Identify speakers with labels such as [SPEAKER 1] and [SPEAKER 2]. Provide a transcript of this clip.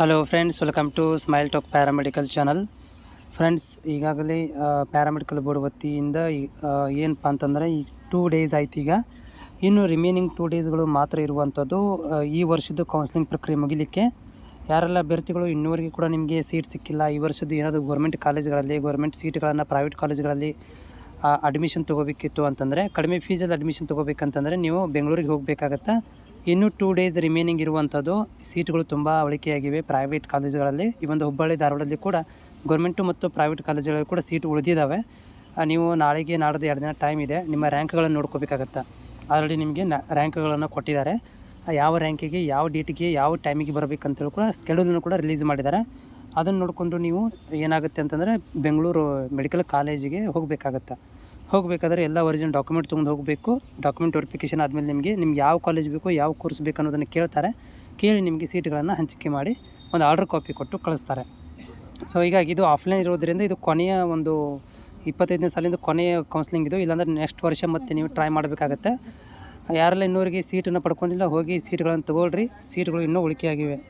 [SPEAKER 1] Hello friends welcome to smile talk paramedical channel friends ಈಗಾಗಲೇ paramedical board ವತಿಯಿಂದ ಏನಪ್ಪ ಅಂತಂದರೆ, ಈ ಟೂ ಡೇಸ್ ಆಯ್ತು ಈಗ. ಇನ್ನು ರಿಮೈನಿಂಗ್ ಟೂ ಡೇಸ್ಗಳು ಮಾತ್ರ ಇರುವಂಥದ್ದು ಈ ವರ್ಷದ ಕೌನ್ಸಿಲಿಂಗ್ ಪ್ರಕ್ರಿಯೆ ಮುಗಿಲಿಕ್ಕೆ. ಯಾರೆಲ್ಲ ಅಭ್ಯರ್ಥಿಗಳು ಇನ್ನೂವರೆಗೆ ಕೂಡ ನಿಮಗೆ ಸೀಟ್ ಸಿಕ್ಕಿಲ್ಲ, ಈ ವರ್ಷದ ಏನಾದರೂ ಗೌರ್ಮೆಂಟ್ ಕಾಲೇಜ್ಗಳಲ್ಲಿ ಗೌರ್ಮೆಂಟ್ ಸೀಟ್ಗಳನ್ನು ಪ್ರೈವೇಟ್ ಕಾಲೇಜ್ಗಳಲ್ಲಿ ಅಡ್ಮಿಷನ್ ತೊಗೋಬೇಕಿತ್ತು ಅಂತಂದರೆ, ಕಡಿಮೆ ಫೀಸಲ್ಲಿ ಅಡ್ಮಿಷನ್ ತೊಗೋಬೇಕಂತಂದರೆ ನೀವು ಬೆಂಗಳೂರಿಗೆ ಹೋಗಬೇಕಾಗತ್ತೆ? ಇನ್ನೂ ಟೂ ಡೇಸ್ ರಿಮೈನಿಂಗ್ ಇರುವಂಥದ್ದು ಸೀಟ್ಗಳು ತುಂಬ ಅವಳಿಕೆಯಾಗಿವೆ. ಪ್ರೈವೇಟ್ ಕಾಲೇಜುಗಳಲ್ಲಿ ಈ ಒಂದು ಹುಬ್ಬಳ್ಳಿ ಧಾರವಾಡದಲ್ಲಿ ಕೂಡ ಗೌರ್ಮೆಂಟು ಮತ್ತು ಪ್ರೈವೇಟ್ ಕಾಲೇಜುಗಳಲ್ಲಿ ಕೂಡ ಸೀಟ್ ಉಳಿದಿದ್ದಾವೆ ನೀವು ನಾಳೆಗೆ ನಾಡ್ದು ಎರಡು ದಿನ ಟೈಮ್ ಇದೆ. ನಿಮ್ಮ ರ್ಯಾಂಕ್ಗಳನ್ನು ನೋಡ್ಕೋಬೇಕಾಗತ್ತೆ? ಆಲ್ರೆಡಿ ನಿಮಗೆ ನ ರ್ಯಾಂಕ್ಗಳನ್ನು ಕೊಟ್ಟಿದ್ದಾರೆ. ಯಾವ ರ್ಯಾಂಕಿಗೆ ಯಾವ ಡೇಟಿಗೆ ಯಾವ ಟೈಮಿಗೆ ಬರಬೇಕಂತೇಳಿ ಕೂಡ ಸ್ಕೆಡ್ಯೂಲನ್ನು ಕೂಡ ರಿಲೀಸ್ ಮಾಡಿದ್ದಾರೆ. ಅದನ್ನು ನೋಡಿಕೊಂಡು ನೀವು ಏನಾಗುತ್ತೆ ಅಂತಂದರೆ, ಬೆಂಗಳೂರು ಮೆಡಿಕಲ್ ಕಾಲೇಜಿಗೆ ಹೋಗಬೇಕಾಗತ್ತೆ? ಹೋಗಬೇಕಾದ್ರೆ ಎಲ್ಲ ಒರಿಜಿನಲ್ ಡಾಕ್ಯುಮೆಂಟ್ ತೊಗೊಂಡು ಹೋಗಬೇಕು. ಡಾಕ್ಯುಮೆಂಟ್ ವೆರಿಫಿಕೇಷನ್ ಆದಮೇಲೆ ನಿಮಗೆ ನಿಮ್ಗೆ ಯಾವ ಕಾಲೇಜ್ ಬೇಕು ಯಾವ ಕೋರ್ಸ್ ಬೇಕು ಅನ್ನೋದನ್ನು ಕೇಳ್ತಾರೆ. ಕೇಳಿ ನಿಮಗೆ ಸೀಟ್ಗಳನ್ನು ಹಂಚಿಕೆ ಮಾಡಿ ಒಂದು ಆರ್ಡರ್ ಕಾಪಿ ಕೊಟ್ಟು ಕಳಿಸ್ತಾರೆ. ಸೊ ಹೀಗಾಗಿ ಇದು ಆಫ್ಲೈನ್ ಇರೋದ್ರಿಂದ ಇದು ಕೊನೆಯ ಒಂದು ಇಪ್ಪತ್ತೈದನೇ ಸಾಲಿಂದ ಕೊನೆಯ ಕೌನ್ಸಿಲಿಂಗ್ ಇದು. ಇಲ್ಲಾಂದರೆ ನೆಕ್ಸ್ಟ್ ವರ್ಷ ಮತ್ತೆ ನೀವು ಟ್ರೈ ಮಾಡಬೇಕಾಗತ್ತೆ. ಯಾರೆಲ್ಲ ಇನ್ನೂರಿಗೆ ಸೀಟನ್ನು ಪಡ್ಕೊಂಡಿಲ್ಲ, ಹೋಗಿ ಸೀಟ್ಗಳನ್ನು ತೊಗೊಳ್ರಿ. ಸೀಟ್ಗಳು ಇನ್ನೂ ಉಳಿಕೆಯಾಗಿವೆ.